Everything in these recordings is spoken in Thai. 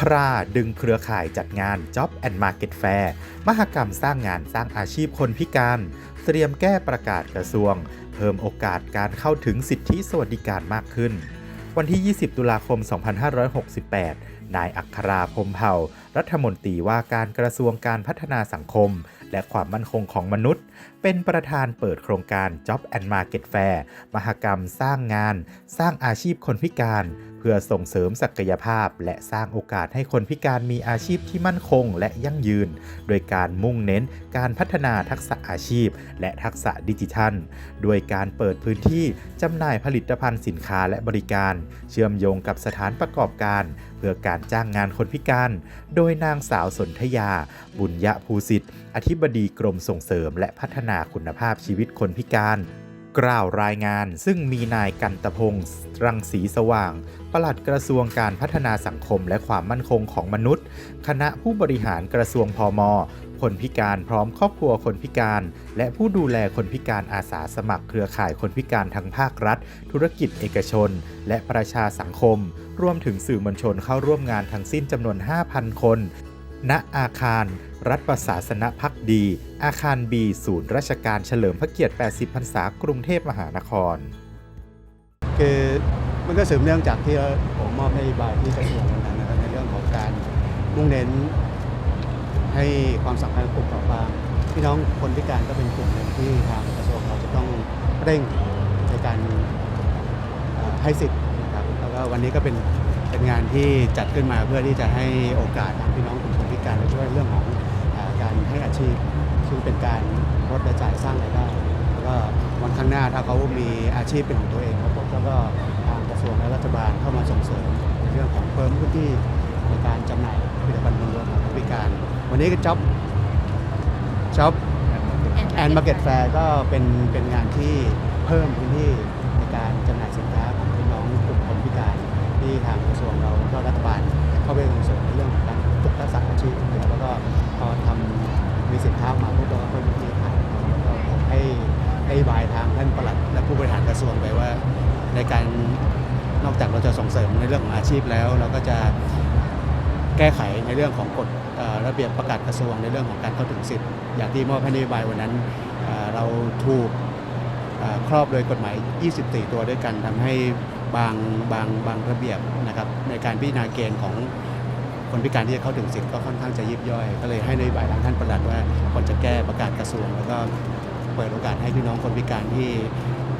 คราดึงเครือข่ายจัดงาน Job and Market Fair มหกรรมสร้างงานสร้างอาชีพคนพิการ เตรียมแก้ประกาศกระทรวง เพิ่มโอกาสการเข้าถึงสิทธิสวัสดิการมากขึ้น วันที่ 20 ตุลาคม 2568 นายอัคราพรมเผ่า รัฐมนตรีว่าการกระทรวงการพัฒนาสังคม และความมั่นคงของมนุษย์ เป็นประธานเปิดโครงการ Job and Market Fair มหกรรมสร้างงาน สร้างอาชีพคนพิการ เพื่อส่งเสริมศักยภาพ และสร้างโอกาสให้คนพิการมีอาชีพที่มั่นคงและยั่งยืน โดยการมุ่งเน้นการพัฒนาทักษะอาชีพ และทักษะดิจิทัล ด้วยการเปิดพื้นที่จำหน่ายผลิตภัณฑ์สินค้าและบริการ เชื่อมโยงกับสถานประกอบการ เพื่อการจ้างงานคนพิการ โดยนางสาวสนธยา บุญยะภูสิทธิ์ อธิบดีกรมส่งเสริม และพัฒนาคุณภาพชีวิตคนพิการ กล่าวรายงานซึ่งมีนายกันตพงศ์รังสีสว่าง ปลัดกระทรวงการพัฒนาสังคมและความมั่นคงของมนุษย์ คณะผู้บริหารกระทรวงพมคนพิการพร้อมครอบครัวคนพิการ และผู้ดูแลคนพิการอาสาสมัครเครือข่ายคนพิการทั้งภาครัฐ ธุรกิจเอกชน และประชาสังคม รวมถึงสื่อมวลชนเข้าร่วมงานทั้งสิ้นจำนวน 5,000 คน ณอาคาร รัฐประศาสนพักดี อาคารบีศูนย์ราชการเฉลิมพระเกียรติ 80 พรรษากรุงเทพมหานคร คือมันก็สืบเนื่องจากที่ผมมอบนโยบายที่กระทรวงวันนั้นนะครับในเรื่องของการมุ่งเน้นให้ความสำคัญกับกลุ่มเปราะบางพี่น้องคนพิการก็เป็นกลุ่มหนึ่งที่ทางกระทรวงเราจะต้องเร่งในการให้สิทธิ์นะครับแล้วก็วันนี้ก็เป็นเป็นงานที่จัดขึ้นมาเพื่อที่จะให้โอกาสทางพี่น้องกลุ่มคนพิการในช่วย ชีพ ซึ่งเป็นการลดรายจ่ายสร้างรายได้แล้วก็วันข้างหน้าถ้าเขามีอาชีพเป็นของตัวเองครับผมแล้วก็ทางกระทรวงและรัฐบาลเข้ามาส่งเสริมในเรื่องของเพิ่มพื้นที่ในการจำหน่ายผลิตภัณฑ์บนรถของผู้พิการ วันนี้ก็จ็อบจ็อบแอนด์มาร์เก็ตแฟร์ก็เป็นเป็นงานที่เพิ่มพื้นที่ในการจำหน่ายสินค้าของพี่น้องกลุ่มคนพิการที่ทางกระทรวงเราแล้วก็รัฐบาลเข้าไปส่งเสริมในเรื่องของการฝึกทักษะอาชีพนะครับแล้วก็พอทำมีสินค้ามาพวกเราก็เพิ่มพื้นที่ขายแล้วก็ให้ให้บาย ท่านปลัดและผู้บริหารกระทรวงไปว่า ในการนอกจากเราจะส่งเสริมในเรื่องของอาชีพแล้ว เราก็จะแก้ไขในเรื่องของกฎระเบียบประกาศกระทรวงในเรื่องของการเข้าถึงสิทธิ์อย่างที่มอบให้นโยบายวันนั้นเราถูกครอบโดยกฎหมาย 24 ตัวด้วยกันทำให้บางบางบางระเบียบนะครับในการพิจารณาเกณฑ์ของคนพิการที่จะเข้าถึงสิทธิ์ก็ค่อนข้างจะยิบย่อย ก็เลยให้นโยบายทางท่านประหลัดว่าควรจะแก้ประกาศกระทรวง แล้วก็ เปิดโอกาสให้พี่น้องคนพิการที่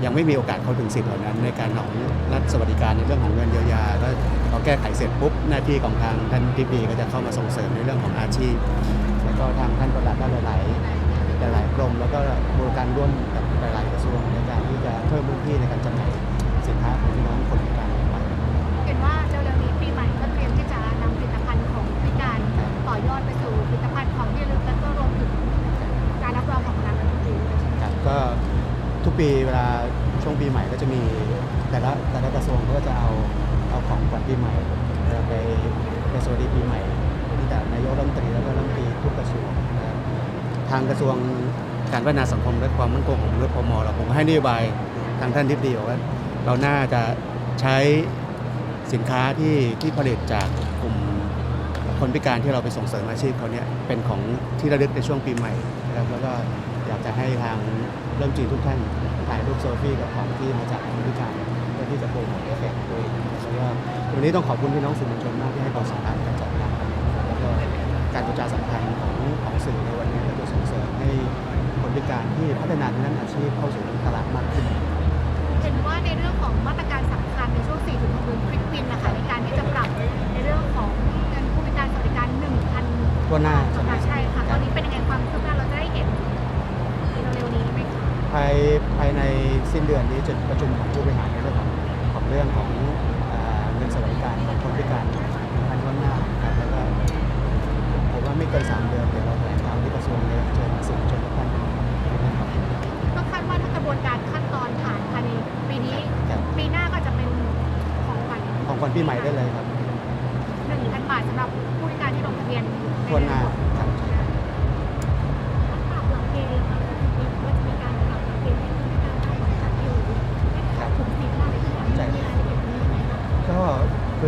ยังไม่มีโอกาสเข้าถึงสิทธิ์เหล่านั้น ในการของรัฐสวัสดิการในเรื่องของเงินเยียวยาก็พอแก้ไขเสร็จปุ๊บหน้าที่ของทางท่านทิบดีก็จะเข้ามาส่งเสริมในเรื่องของอาชีพ แล้วก็ทางท่านประหลัดก็หลายๆหลายกรมแล้วก็บริการร่วมกับหลายๆกระทรวงในการที่จะเพิ่มพื้นที่ในการจำหน่ายสินค้าของพี่น้องคนพิการ ปีเวลาช่วงปีใหม่ก็จะมีแต่ละแต่ละกระทรวงก็จะเอาเอาของขวัญปีใหม่ไปไปสวัสดีปีใหม่ที่แต่นายกรัฐมนตรีแล้วก็รัฐมนตรีทุกกระทรวงทางกระทรวงการพัฒนาสังคมและความมั่นคงของมนุษย์พมเราผมให้นโยบายทางท่านทิบดีว่าเราน่าจะใช้สินค้าที่ที่ผลิตจากกลุ่มคนพิการที่เราไปส่งเสริมอาชีพเขาเนี่ยเป็นของที่ระลึกในช่วงปีใหม่นะครับแล้วก็อยากจะให้ทาง เริ่มจีนทุกท่านถ่ายรูปเซฟี่กับของที่มาจากคนพิการเพื่อที่จะโปรโมทเอฟเฟกต์ด้วยแล้วก็วันนี้ต้องขอบคุณพี่น้องสื่อมวลชนมากที่ให้ความสำคัญการจัดงานแล้วก็การประชาสัมพันธ์ของของสื่อในวันนี้ก็จะส่งเสริมให้คนพิการที่พัฒนาด้านอาชีพเข้าสู่ตลาดมากขึ้นเห็นว่าในเรื่องของมาตรการสำคัญในช่วง4ถึง6เดือนควิกวินนะคะในการที่จะปรับในเรื่องของเงินผู้พิการสวัสดิการ1,000ทั่วหน้าใช่ไหมใช่ค่ะ ภายภายในสิ้นเดือนนี้จะประชุมของผู้บริหารในเรื่องของของเรื่องของเอ่อเงินสวัสดิการของคนพิการพันวันหน้านะครับแล้วก็ผมว่าไม่เกินสามเดือนเดี๋ยวเราแถลงข่าวที่กระทรวงเลยเชิญสื่อมวลชนทุกท่านนะครับก็คาดว่าถ้ากระบวนการขั้นตอนผ่านภายในปีนี้ปีหน้าก็จะเป็นของขวัญของคนปีใหม่ได้เลยครับ หนึ่งพันบาทสำหรับผู้พิการที่ลงทะเบียนทั่วหน้าครับ ปรับหลักเกณฑ์ค่ะว่าจะมีการปรับหลักเกณฑ์ให้ผู้พิการได้ตัดอยู่ถึงสิบมากเล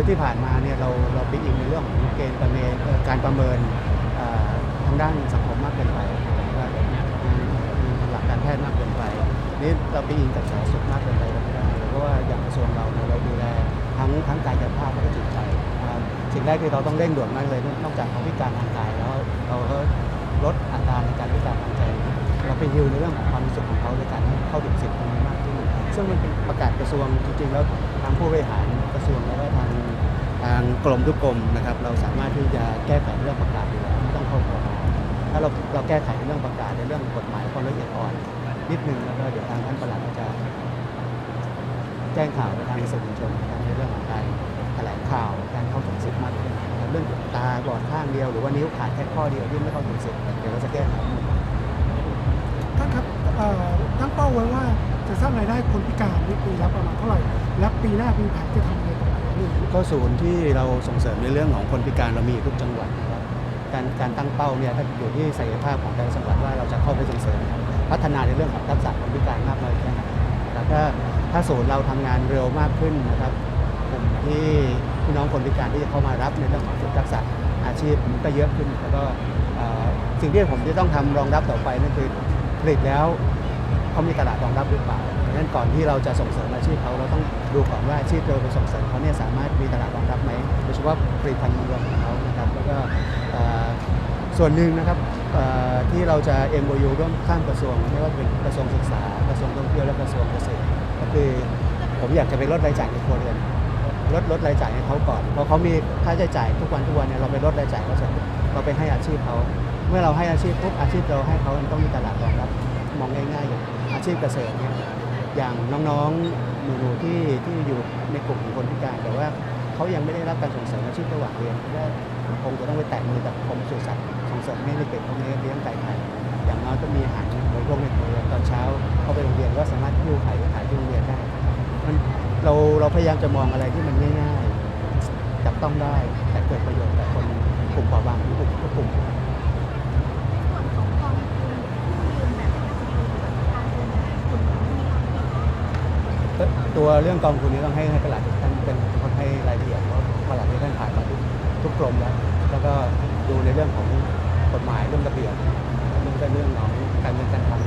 ย ที่ผ่านมาเนี่ยเราเราไปอิงในเรื่องของเกณฑ์ประเมินการประเมินทางด้านสังคมมากเกินไปหลักการแพทย์มากเกินไปนี่เราไปอิงกับสาธารณสุขมากเกินไปไม่ได้เพราะว่าอย่างกระทรวงเราเนี่ยเราดูแลทั้งทั้งกายภาพและก็จิตใจสิ่งแรกที่เราต้องเร่งด่วนมากเลยนอกจากเขาพิการทางกายแล้วเราก็ลดอัตราในการพิการทางใจ เราไปยิวในเรื่องของความรู้สึกของเขาในการเข้าถึงสิทธิตรงนี้มากขึ้นซึ่งมันเป็นประกาศกระทรวงจริงๆแล้วทางผู้บริหารกระทรวงแล้วก็ทางางกรมทุกกรมนะครับ เราสามารถที่จะแก้ไขเรื่องประกาศอยู่แล้วไม่ต้องเข้าคอรถ้าเราเราแก้ไขในเรื่องประกาศในเรื่องกฎหมายความละเอียดอ่อนนิดนึงแล้วก็เดี๋ยวทางท่านประหลัดก็จะ แจ้งข่าวไปทางสื่อมวลชนนะครับในเรื่องของการแถลงข่าวการเข้าถึงสิทธิ์มากขึ้นนะครับเรื่องตาบอดข้างเดียวหรือว่านิ้วขาดแค่ข้อเดียวที่ไม่เข้าถึงสิทธิ์เดี๋ยวเราจะแก้ไขท่านครับเอ่อตั้งเป้าไว้ว่าจะสร้างรายได้คนพิการในปีละประมาณเท่าไหร่ และปีหน้ามีแผนจะทำอะไรต่อไปนี่ ก็ศูนย์ที่เราส่งเสริมในเรื่องของคนพิการเรามีทุกจังหวัดนะครับการการตั้งเป้าเนี่ยถ้าอยู่ที่ศักยภาพของแต่ละจังหวัดว่าเราจะเข้าไปส่งเสริม พัฒนาในเรื่องของทักษะคนพิการมากน้อยแค่ไหนแล้วถ้าถ้าศูนย์เราทำงานเร็วมากขึ้นนะครับกลุ่มที่พี่น้องคนพิการที่จะเข้ามารับในเรื่องของฝึกทักษะอาชีพก็เยอะขึ้นแล้วก็สิ่งที่ผมจะต้องทำรองรับต่อไปนั่นคือผลิตแล้วเขามีตลาดรองรับหรือเปล่า ดังนั้นก่อนที่เราจะส่งเสริมอาชีพเขาเราต้องดูก่อนว่าอาชีพเราไปส่งเสริมเขาเนี่ยสามารถมีตลาดรองรับไหมโดยเฉพาะผลิตภัณฑ์รวมของเขานะครับแล้วก็ส่วนหนึ่งนะครับที่เราจะ MOU ร่วมข้ามกระทรวงไม่ว่าเป็นกระทรวงศึกษากระทรวงท่องเที่ยวและกระทรวงเกษตรก็คือผมอยากจะไปลดรายจ่ายในครัวเรือนลดลดรายจ่ายให้เขาก่อนเพราะเขามีค่าใช้จ่ายทุกวันทุกวันเนี่ยเราไปลดรายจ่ายเขาเสร็จเราไปให้อาชีพเขาเมื่อเราให้อาชีพปุ๊บอาชีพเราให้เขามันต้องมีตลาดรองรับมองง่ายๆอย่างอาชีพเกษตรเนี่ย อย่างน้องๆหนูๆที่ที่อยู่ในกลุ่มของคนพิการ แต่ว่าเขายังไม่ได้รับการส่งเสริมอาชีพระหว่างเรียนก็คงจะต้องไปแตะมือกับกรมปศุสัตว์ส่งเสริมให้เด็กๆพวกนี้เลี้ยงไก่ไข่อย่างน้อยก็มีอาหารบริโภคในครัวเรือนตอนเช้าเขาไปโรงเรียนก็สามารถหิ้วไข่ขายที่โรงเรียนได้มันเราเราพยายามจะมองอะไรที่มันง่ายๆจับต้องได้แต่เกิดประโยชน์กับคนกลุ่มเปราะบางทุกกลุ่มกลุ่ม ตัวเรื่องกองทุนนี้ต้องให้ตห้ประหลัดท่านเป็นคนให้รายละเอียดเพราะปลาดที่ท่านผ่านมาทุกทุกกรมแล้วแล้วก็ดูในเรื่องของกฎหมายเรื่องระเบียบเรื่องเรื่องของการเงินการคลัง